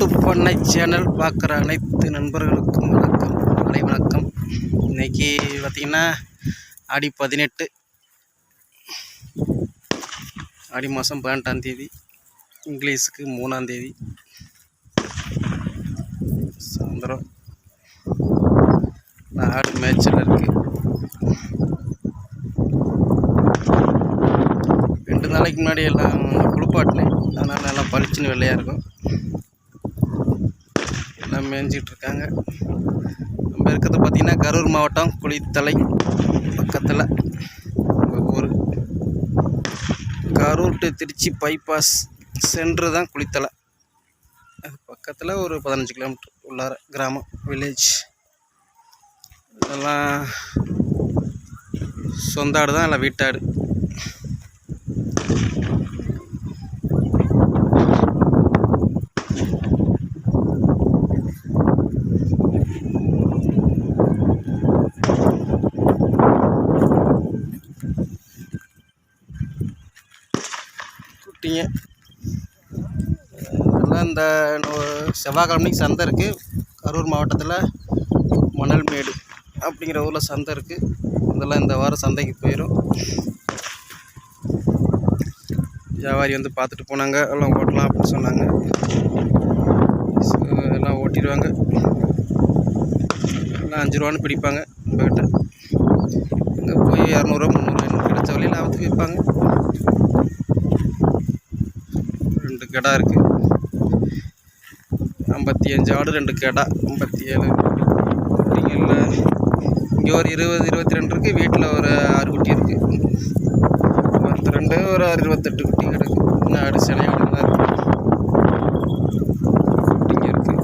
நம்ம சேனல் பார்க்குற அனைத்து நண்பர்களுக்கும் வணக்கம். அனை வணக்கம். இன்றைக்கி பார்த்திங்கன்னா ஆடி பதினெட்டு. ஆடி மாதம் பதினெட்டாம் தேதி. இங்கிலீஷுக்கு மூணாம் தேதி. சாயந்தரம். நான் ஆடு மேட்சில் இருக்குது ரெண்டு நாளைக்கு முன்னாடி எல்லாம் குளிப்பாட்டினேன். அதனால் எல்லாம் பளிச்சுன்னு வெள்ளையாக இருக்கும். எல்லாம் மேய்ஞ்சிட்டு இருக்காங்க நம்ம இருக்கிறது பார்த்திங்கன்னா கரூர் மாவட்டம் குளித்தலை பக்கத்தில் எங்கள் ஊர். Karur to Trichy bypass centre தான் குளித்தலை. அது பக்கத்தில் ஒரு பதினஞ்சு கிலோமீட்டர் உள்ளார கிராமம் வில்லேஜ் இதெல்லாம் சொந்த ஆடு தான் இல்லை வீட்டாடு. விட்டீங்க அதெல்லாம் இந்த செவ்வாய்க்கிழமைக்கு சந்தை இருக்குது கரூர் மாவட்டத்தில் மணல்மேடு அப்படிங்கிற ஊரில் சந்தை இருக்குது இதெல்லாம் இந்த வாரம் சந்தைக்கு போயிடும் வியாபாரி வந்து பார்த்துட்டு போனாங்க. எல்லாம் ஓட்டலாம் அப்படின்னு சொன்னாங்க. எல்லாம் ஓட்டிடுவாங்க. எல்லாம் அஞ்சு ரூபான்னு பிடிப்பாங்க. நம்மக்கிட்ட இங்கே போய் இரநூறுவா முந்நூறுவா கிடைச்ச வழியில் ஆபத்துக்கு விற்பாங்க ரெண்டு கிடா இருக்குது ஐம்பத்தி அஞ்சு ஆடு ரெண்டு கிடா ஐம்பத்தி ஏழு குட்டிங்களில் இங்கே ஒரு இருபது இருபத்தி ரெண்டு இருக்குது வீட்டில் ஒரு ஆறு குட்டி இருக்குது இருபத்தி ரெண்டு ஒரு ஆறு இருபத்தெட்டு குட்டி கிடக்கு. இன்னும் ஆடு சிலை ஆடுலாம் இருக்குது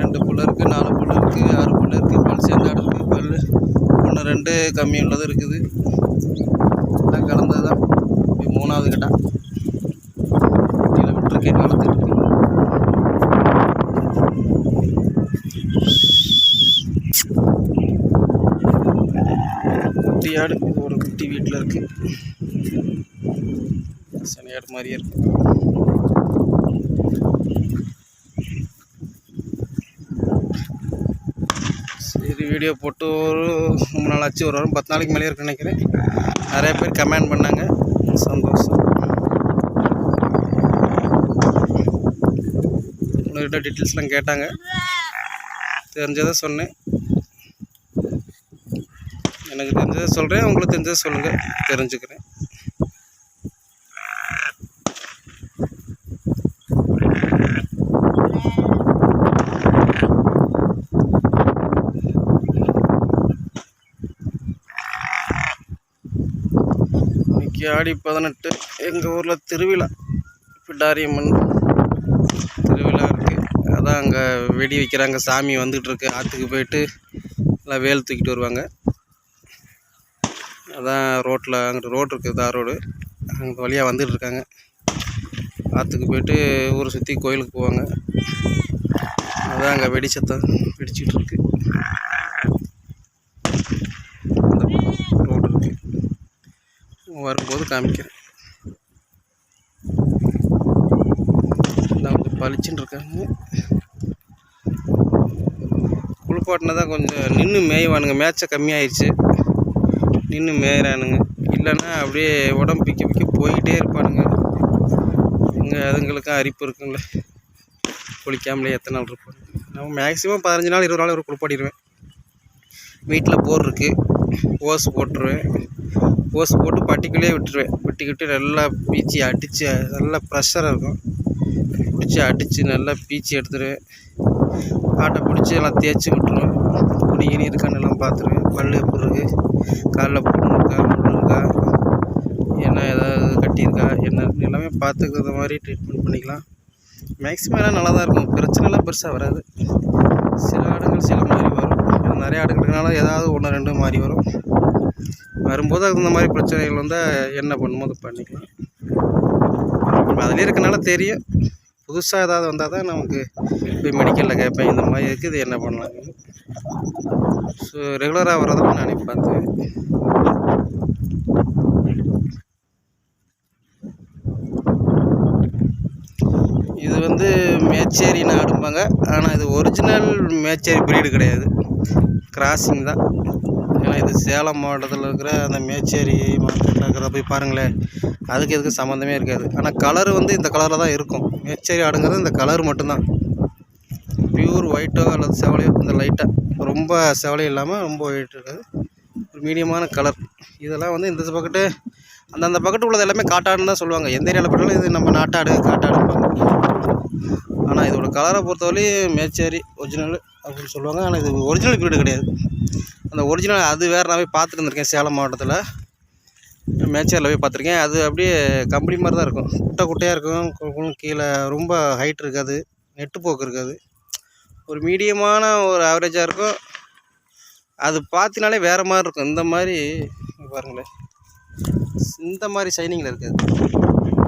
ரெண்டு இருக்குது நாலு இருக்குது ஆறு இருக்குது ஆடு இருக்குது ஒன்று ரெண்டு கம்மி உள்ளது இருக்குது. எல்லாம் கலந்தது தான் மூணாவது கடா கிலோமீட்டருக்கு விட்டுருக்கேன் இருக்கு குட்டி ஆடு இது ஒரு குட்டி வீட்டில் இருக்கு. ஆடு மாதிரியே இருக்கு. சரி வீடியோ போட்டு ஒரு மூணு நாள் ஆச்சு ஒரு வாரம் பத்து நாளைக்கு மேலே இருக்குன்னு நினைக்கிறேன். நிறைய பேர் கமெண்ட் பண்ணாங்க. சந்தோஷம். உங்கள்கிட்ட டீட்டெயில்ஸ்லாம் கேட்டாங்க. தெரிஞ்சதை சொன்னேன். எனக்கு தெரிஞ்சதை சொல்கிறேன் உங்களுக்கு தெரிஞ்சதை சொல்லுங்கள் தெரிஞ்சுக்கிறேன். இன்றைக்கி ஆடி பதினெட்டு எங்கள் ஊரில் திருவிழா பிடாரியம்மன் திருவிழா இருக்குது அதான் அங்கே வெடி வைக்கிறாங்க சாமி வந்துகிட்ருக்கு ஆற்றுக்கு போயிட்டு எல்லாம் வேல் தூக்கிட்டு வருவாங்க. அதான் ரோட்டில் அங்கிட்டு ரோடு இருக்குது தார் ரோடு. அங்கே வழியாக வந்துகிட்ருக்காங்க ஆற்றுக்கு போயிட்டு ஊரை சுற்றி கோயிலுக்கு போவாங்க. அதான் அங்கே வெடி சத்தம் வெடிச்சிட்டு இருக்கு ரோடு இருக்கு வரும்போது காமிக்கிறேன். கொஞ்சம் பளிச்சுன்னு இருக்காங்க. குளிப்பாட்டினா தான் கொஞ்சம் நின்று மேய்வானுங்க. மேய்ச்ச கம்மியாயிடுச்சு நின்று மேயிறானுங்க. இல்லைன்னா அப்படியே உடம்பு பிக்க பிக்க போயிட்டே இருப்பானுங்க. இங்கே அதுங்களுக்கும் அரிப்பு இருக்குங்களே குளிக்காமலே எத்தனை நாள் இருப்பாங்க? நம்ம மேக்ஸிமம் பதினஞ்சு நாள் இருபது நாள் ஒரு குளிப்பாட்டிடுவேன். வீட்டில் போர் இருக்குது ஓஸ் போட்டுருவேன். ஓஸ் போட்டு பட்டிக்குள்ளேயே விட்டுருவேன். வெட்டிக்கிட்டு நல்லா பீச்சி அடித்து நல்லா ப்ரெஷராக இருக்கும். பிடிச்சி அடித்து நல்லா பீச்சி எடுத்துருவேன். ஆட்டை பிடிச்சி எல்லாம் தேய்ச்சி விட்டுருவேன். துணி இனி இருக்கான்னு எல்லாம் பார்த்துருவேன். பல் பொருள் காலில் புண்ணு இருக்கா இருக்கா என்ன ஏதாவது கட்டியிருக்கா என்ன எல்லாமே பார்த்துக்கிற மாதிரி ட்ரீட்மெண்ட் பண்ணிக்கலாம். மேக்ஸிமம் எல்லாம் நல்லா தான் இருக்கும் பிரச்சனைலாம் பெருசாக வராது. சில ஆடுகள் சில மாதிரி நிறையா ஆடுகளுக்குனால ஏதாவது ஒன்று ரெண்டு மாதிரி வரும். வரும்போது அது இந்த மாதிரி பிரச்சனைகள் வந்தால் என்ன பண்ணுமோ அதை பண்ணிக்கலாம். அதிலே இருக்கனால தெரியும். புதுசாக ஏதாவது வந்தால் தான் நமக்கு போய் மெடிக்கலில் கேட்பேன் இந்த மாதிரி இருக்குது என்ன பண்ணலாம் ஸோ ரெகுலராக வர்றதெல்லாம் நானே பார்த்துவேன் இது. வந்து மேச்சேரின்னு ஆடும்பாங்க ஆனால் இது ஒரிஜினல் மேச்சேரி பிரீடு கிடையாது. கிராசிங் தான். ஏன்னா இது சேலம் மாவட்டத்தில் இருக்கிற அந்த மேச்சேரி மார்க்கெட்டில் இருக்கிற போய் பாருங்களேன். அதுக்கு எதுக்கு சம்மந்தமே இருக்காது. ஆனால் கலர் வந்து இந்த கலரில் தான் இருக்கும். மேச்சேரி ஆடுங்கிறது இந்த கலர் மட்டும்தான். பியூர் ஒயிட்டோ அல்லது செவலையோ இந்த லைட்டாக ரொம்ப செவலையும் இல்லாமல் ரொம்ப ஒயிட் இருக்காது. ஒரு மீடியமான கலர் இதெல்லாம் வந்து இந்த பக்கெட்டு அந்தந்த பக்கெட்டு உள்ளது எல்லாமே காட்டாடுன்னு தான் சொல்லுவாங்க. எந்த ஏரியாவில் போட்டாலும் இது நம்ம நாட்டாடு காட்டாடும்பாங்க ஆனால் இதோட கலரை பொறுத்தவரையும் மேச்சேரி ஒரிஜினல் அப்படின்னு சொல்லுவாங்க. ஆனால் இது ஒரிஜினல் பிரீடு கிடையாது. அந்த ஒரிஜினல் அது வேறு நான் போய் பார்த்துட்டு இருந்திருக்கேன் சேலம் மாவட்டத்தில். மேச்சேரியில் போய் பார்த்துருக்கேன். அது அப்படியே கம்பெனி மாதிரி தான் இருக்கும். குட்டை குட்டையாக இருக்கும். கீழே ரொம்ப ஹைட் இருக்காது. நெட்டு போக்கு இருக்காது. ஒரு மீடியமான ஒரு ஆவரேஜாக இருக்கும். அது பார்த்தினாலே வேறு மாதிரி இருக்கும். இந்த மாதிரி பாருங்களேன். இந்த மாதிரி ஷைனிங்கில் இருக்காது.